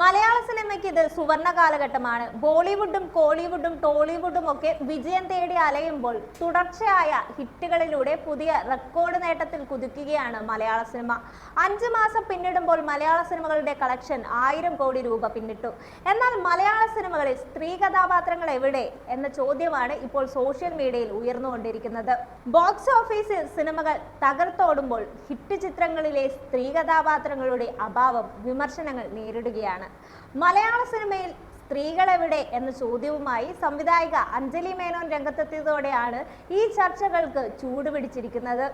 മലയാള സിനിമയ്ക്ക് ഇത് സുവർണ കാലഘട്ടമാണ്. ബോളിവുഡും കോളിവുഡും ടോളിവുഡും ഒക്കെ വിജയം തേടി അലയുമ്പോൾ തുടർച്ചയായ ഹിറ്റുകളിലൂടെ പുതിയ റെക്കോർഡ് നേട്ടത്തിൽ കുതിക്കുകയാണ് മലയാള സിനിമ. അഞ്ച് മാസം പിന്നിടുമ്പോൾ മലയാള സിനിമകളുടെ കളക്ഷൻ ആയിരം കോടി രൂപ പിന്നിട്ടു. എന്നാൽ മലയാള സിനിമകളിൽ സ്ത്രീ കഥാപാത്രങ്ങൾ എവിടെ എന്ന ചോദ്യമാണ് ഇപ്പോൾ സോഷ്യൽ മീഡിയയിൽ ഉയർന്നുകൊണ്ടിരിക്കുന്നത്. ബോക്സ് ഓഫീസിൽ സിനിമകൾ തകർത്തോടുമ്പോൾ ഹിറ്റ് ചിത്രങ്ങളിലെ സ്ത്രീ കഥാപാത്രങ്ങളുടെ അഭാവം വിമർശനങ്ങൾ നേരിടുകയാണ്. മലയാള സിനിമയിൽ സ്ത്രീകളെവിടെ എന്ന ചോദ്യവുമായി സംവിധായിക അഞ്ജലി മേനോൻ രംഗത്തെത്തിയതോടെയാണ് ഈ ചർച്ചകൾക്ക് ചൂടുപിടിച്ചിരിക്കുന്നത്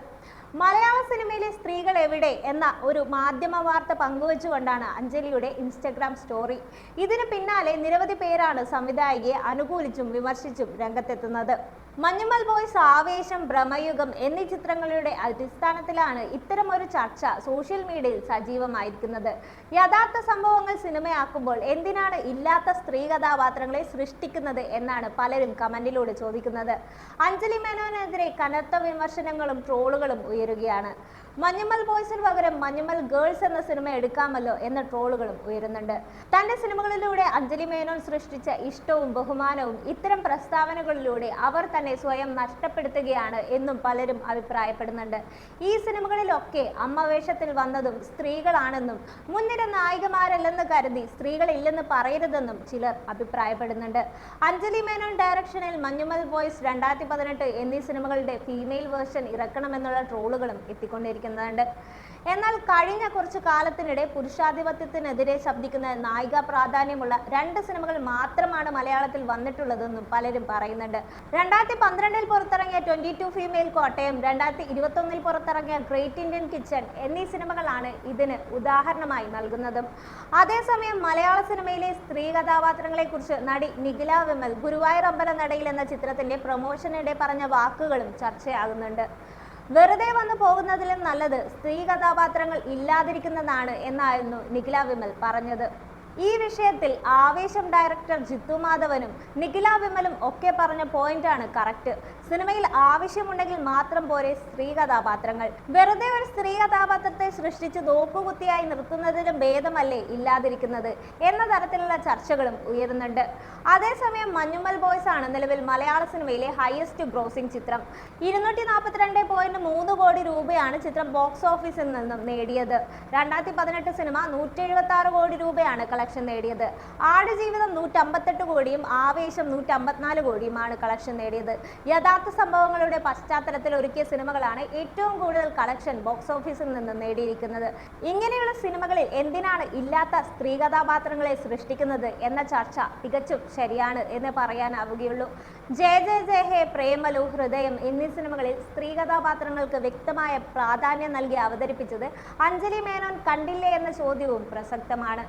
മലയാള സിനിമയിലെ സ്ത്രീകൾ എവിടെ എന്ന ഒരു മാധ്യമ വാർത്ത പങ്കുവച്ചുകൊണ്ടാണ് അഞ്ജലിയുടെ ഇൻസ്റ്റഗ്രാം സ്റ്റോറി. ഇതിന് പിന്നാലെ നിരവധി പേരാണ് സംവിധായികയെ അനുകൂലിച്ചും വിമർശിച്ചും രംഗത്തെത്തുന്നത്. മഞ്ഞുമൽ ബോയ്സ് ആവേശം ഭ്രമയുഗം എന്നീ ചിത്രങ്ങളുടെ അടിസ്ഥാനത്തിലാണ് ഇത്തരം ഒരു ചർച്ച സോഷ്യൽ മീഡിയയിൽ സജീവമായിരിക്കുന്നത്. യഥാർത്ഥ സംഭവങ്ങൾ സിനിമയാക്കുമ്പോൾ എന്തിനാണ് ഇല്ലാത്ത സ്ത്രീ കഥാപാത്രങ്ങളെ സൃഷ്ടിക്കുന്നത് എന്നാണ് പലരും കമന്റിലൂടെ ചോദിക്കുന്നത്. അഞ്ജലി മേനോനെതിരെ കനത്ത വിമർശനങ്ങളും ട്രോളുകളും ഉയരുകയാണ്. മഞ്ഞുമൽ ബോയ്സിന് പകരം മഞ്ഞുമൽ ഗേൾസ് എന്ന സിനിമ എടുക്കാമല്ലോ എന്ന ട്രോളുകളും ഉയരുന്നുണ്ട്. തന്റെ സിനിമകളിലൂടെ അഞ്ജലി മേനോൻ സൃഷ്ടിച്ച ഇഷ്ടവും ബഹുമാനവും ഇത്തരം പ്രസ്താവനകളിലൂടെ അവർ തന്നെ സ്വയം നഷ്ടപ്പെടുത്തുകയാണ് എന്നും പലരും അഭിപ്രായപ്പെടുന്നുണ്ട്. ഈ സിനിമകളിലൊക്കെ അമ്മ വേഷത്തിൽ വന്നതും സ്ത്രീകളാണെന്നും മുൻനിര നായികമാരല്ലെന്ന് കരുതി സ്ത്രീകളില്ലെന്ന് പറയരുതെന്നും ചിലർ അഭിപ്രായപ്പെടുന്നുണ്ട്. അഞ്ജലി മേനോൻ ഡയറക്ഷനിൽ മഞ്ഞുമൽ ബോയ്സ് രണ്ടായിരത്തി പതിനെട്ട് എന്നീ സിനിമകളുടെ ഫീമെയിൽ വേർഷൻ ഇറക്കണമെന്നുള്ള ട്രോളുകളും എത്തിക്കൊണ്ടിരിക്കുന്നുണ്ട് എന്നാൽ കഴിഞ്ഞ കുറച്ച് കാലത്തിനിടെ പുരുഷാധിപത്യത്തിനെതിരെ ശബ്ദിക്കുന്ന നായിക പ്രാധാന്യമുള്ള രണ്ട് സിനിമകൾ മാത്രമാണ് മലയാളത്തിൽ വന്നിട്ടുള്ളതെന്നും പലരും പറയുന്നുണ്ട്. രണ്ടായിരത്തി പന്ത്രണ്ടിൽ പുറത്തിറങ്ങിയ ട്വന്റി ടു ഫീമെയിൽ കോട്ടയം രണ്ടായിരത്തി ഇരുപത്തൊന്നിൽ പുറത്തിറങ്ങിയ ഗ്രേറ്റ് ഇന്ത്യൻ കിച്ചൺ എന്നീ സിനിമകളാണ് ഇതിന് ഉദാഹരണമായി നൽകുന്നതും. അതേസമയം മലയാള സിനിമയിലെ സ്ത്രീ കഥാപാത്രങ്ങളെക്കുറിച്ച് നടി നിഖില വിമൽ ഗുരുവായൂർ അമ്പല നടയിൽ എന്ന ചിത്രത്തിന്റെ പ്രൊമോഷനിടെ പറഞ്ഞ വാക്കുകളും ചർച്ചയാകുന്നുണ്ട്. വെറുതെ വന്നു പോകുന്നതിലും നല്ലത് സ്ത്രീ കഥാപാത്രങ്ങൾ ഇല്ലാതിരിക്കുന്നതാണ് എന്നായിരുന്നു നിഖില വിമൽ പറഞ്ഞത്. ഈ വിഷയത്തിൽ ആവേശം ഡയറക്ടർ ജിത്തു മാധവനും നിഖില വിമലും ഒക്കെ പറഞ്ഞ പോയിന്റ് ആണ് കറക്റ്റ് സിനിമയിൽ ആവശ്യമുണ്ടെങ്കിൽ മാത്രം പോരെ സ്ത്രീ കഥാപാത്രങ്ങൾ. വെറുതെ ഒരു സ്ത്രീ കഥാപാത്രത്തെ സൃഷ്ടിച്ച് നോക്കുകുത്തിയായി നിർത്തുന്നതിലും ഭേദമല്ലേ ഇല്ലാതിരിക്കുന്നത് എന്ന തരത്തിലുള്ള ചർച്ചകളും ഉയരുന്നുണ്ട്. അതേസമയം മഞ്ഞുമൽ ബോയ്സ് ആണ് നിലവിൽ മലയാള സിനിമയിലെ ഹയസ്റ്റ് ഗ്രോസിംഗ് ചിത്രം. ഇരുന്നൂറ്റി നാൽപ്പത്തിരണ്ട് പോയിന്റ് മൂന്ന് കോടി രൂപയാണ് ചിത്രം ബോക്സ് ഓഫീസിൽ നിന്നും നേടിയത്. രണ്ടായിരത്തി പതിനെട്ട് സിനിമ നൂറ്റി എഴുപത്തി ആറ് കോടി രൂപയാണ് കളക്ഷൻ നേടിയത്. ആടുജീവിതം നൂറ്റമ്പത്തെട്ട് കോടിയും ആവേശം നൂറ്റമ്പത്തിനാല് കോടിയുമാണ് കളക്ഷൻ നേടിയത്. യഥാർത്ഥ സംഭവങ്ങളുടെ പശ്ചാത്തലത്തിൽ ഒരുക്കിയ സിനിമകളാണ് ഏറ്റവും കൂടുതൽ കളക്ഷൻ ബോക്സ് ഓഫീസിൽ നിന്ന് നേടിയിരിക്കുന്നത്. ഇങ്ങനെയുള്ള സിനിമകളിൽ എന്തിനാണ് ഇല്ലാത്ത സ്ത്രീ കഥാപാത്രങ്ങളെ സൃഷ്ടിക്കുന്നത് എന്ന ചർച്ച തികച്ചും ശരിയാണ് എന്ന് പറയാനാവുകയുള്ളൂ. ജയ ജയ ജയ ഹേ പ്രേമലു ഹൃദയം എന്നീ സിനിമകളിൽ സ്ത്രീ കഥാപാത്രങ്ങൾക്ക് വ്യക്തമായ പ്രാധാന്യം നൽകി അവതരിപ്പിച്ചത് അഞ്ജലി മേനോൻ കണ്ടില്ലേ എന്ന ചോദ്യവും പ്രസക്തമാണ്.